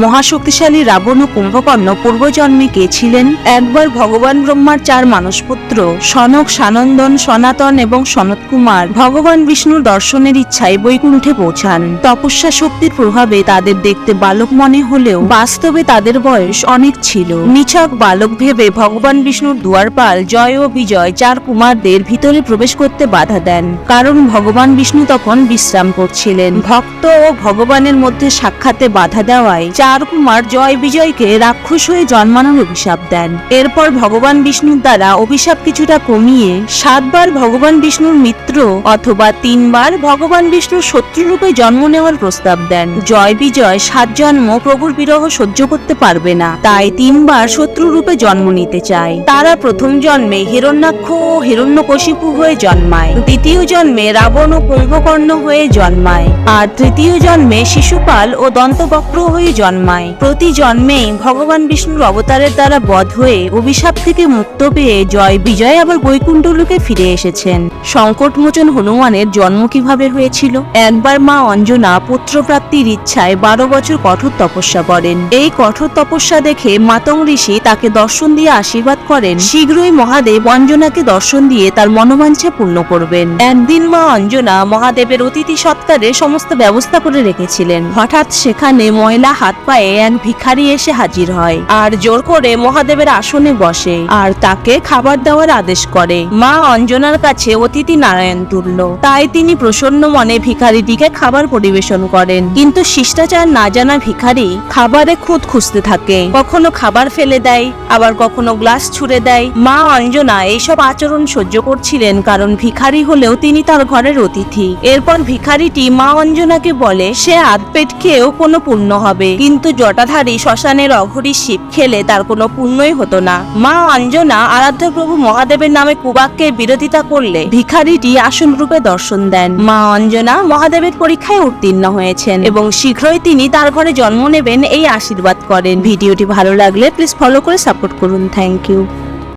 মহাশক্তিশালী রাবণ ও কুম্ভকর্ণ পূর্বজন্মে কে ছিলেন? একবার ভগবান ব্রহ্মার চার মানসপুত্র, সনক, সানন্দন, সনাতন এবং সনত কুমার ভগবান বিষ্ণুর দর্শনের ইচ্ছায় বৈকুণ্ঠে পৌঁছান। তপস্যা শক্তির প্রভাবে তাদের দেখতে বালক মনে হলেও বাস্তবে তাদের বয়স অনেক ছিল। নিছক বালক ভেবে ভগবান বিষ্ণুর দুয়ারপাল জয় ও বিজয় চার কুমারদের ভিতরে প্রবেশ করতে বাধা দেন। কারণ ভগবান বিষ্ণু তখন বিশ্রাম করছিলেন। ভক্ত ও ভগবানের মধ্যে সাক্ষাতে বাধা দেওয়ায় চার কুমার জয় বিজয়কে রাক্ষস হয়ে জন্মানোর অভিশাপ দেন। এরপর ভগবান বিষ্ণুর দ্বারা অভিশাপ কিছুটা কমিয়ে সাতবার ভগবান বিষ্ণুর মিত্র অথবা তিনবার ভগবান বিষ্ণুর শত্রুরূপে জন্ম নেওয়ার প্রস্তাব দেন। জয় বিজয় সাত জন্ম প্রভুর বিরহ সহ্য করতে পারবে না, তাই তিনবার শত্রু রূপে জন্ম নিতে চায়। তারা প্রথম জন্মে হিরণ্যাক্ষ ও হিরণ্যকশিপু হয়ে জন্মায়, দ্বিতীয় জন্মে রাবণ ও কুম্ভকর্ণ হয়ে জন্মায়, আর তৃতীয় জন্মে শিশুপাল ও দন্তবক্র হয়ে জন্মায়। প্রতি জন্মেই ভগবান বিষ্ণুর অবতারের দ্বারা বধ হয়ে অভিশাপ থেকে মুক্ত পেয়ে জয় বিজয় আবার বৈকুণ্ঠ লোকে ফিরে এসেছেন। সংকটমোচন হনুমানের জন্ম কীভাবে হয়েছিল? একবার মা অঞ্জনা পুত্রপ্রাপ্তির ইচ্ছায় বারো বছর কঠোর তপস্যা করেন। এই কঠোর তপস্যা দেখে মাতং ঋষি তাকে দর্শন দিয়ে আশীর্বাদ করেন। শীঘ্রই মহাদেব অঞ্জনাকে দর্শন দিয়ে তার মনোবাঞ্ছা পূর্ণ করবেন। একদিন মা অঞ্জনা মহাদেবের অতিথি সৎকারের সমস্ত ব্যবস্থা করে রেখেছিলেন। হঠাৎ সেখানে ময়লা হাত পায়ে এক ভিখারি এসে হাজির হয়। আর জোর করে মহাদেবের আসনে বসে। আর তাকে খাবার দেওয়ার আদেশ করে। মা অঞ্জনার কাছে অতিথি নারায়ণ তুল্য তাই তিনি প্রসন্ন মনে ভিখারিটিকে খাবার পরিবেশন করেন। কিন্তু শিষ্টাচার না জানা ভিখারি খাবারে খুঁত খুঁজতে থাকে। কখনো খাবার ফেলে দেয়, আবার কখনো গ্লাস ছুঁড়ে দেয়। মা অঞ্জনা এইসব আচরণ সহ্য করছিলেন কারণ ভিখারি হলেও তিনি তার ঘরের অতিথি। এরপর ভিখারিটি মা অঞ্জনাকে বলে, সে আধ পেট খেয়েও কোনো পুণ্য হবে। কিন্তু জটাধারী শ্মশানের অঘরী শিব খেলে তার কোনো পুণ্যই হতো না। মা অঞ্জনা আরাধ্য প্রভু মহাদেবের নামে কুবাককে বিরোধিতা করলে ভিখারিটি আসল রূপে দর্শন দেন। মা অঞ্জনা মহাদেবের পরীক্ষায় উত্তীর্ণ হয়েছেন এবং শীঘ্রই তিনি তার ঘরে জন্ম নেবেন এই আশীর্বাদ করেন। ভিডিওটি ভালো লাগলে প্লিজ ফলো করে সাপোর্ট করুন। Thank you